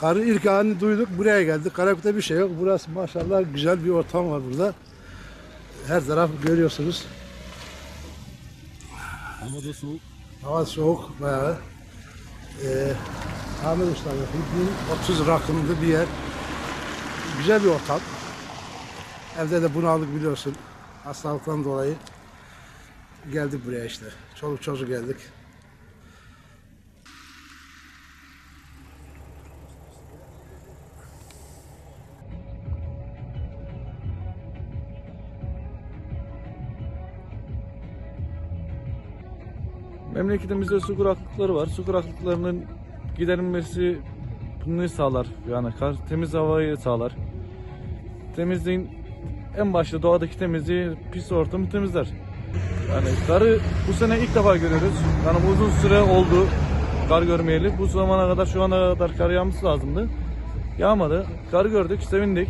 Karın ilk anını duyduk, buraya geldik. Karabük'te bir şey yok. Burası maşallah güzel bir ortam var burada. Her taraf görüyorsunuz. Hava da soğuk. Hava soğuk bayağı. Ee, Ahmet Usta bakın, 30 rakımlı bir yer. Güzel bir ortam. Evde de bunu aldık biliyorsun. Hastalıktan dolayı. Geldik buraya işte. Çoluk çocuk geldik. Memleketimizde su kuraklıkları var. Su kuraklıklarının giderilmesi bunu sağlar. Yani kar- temiz havayı sağlar. Temizliğin en başta doğadaki temizliği pis ortamı temizler. Yani karı bu sene ilk defa görüyoruz. Yani uzun süre oldu kar görmeyeli. Bu zamana kadar şu ana kadar kar yağması lazımdı. Yağmadı. Kar gördük, sevindik.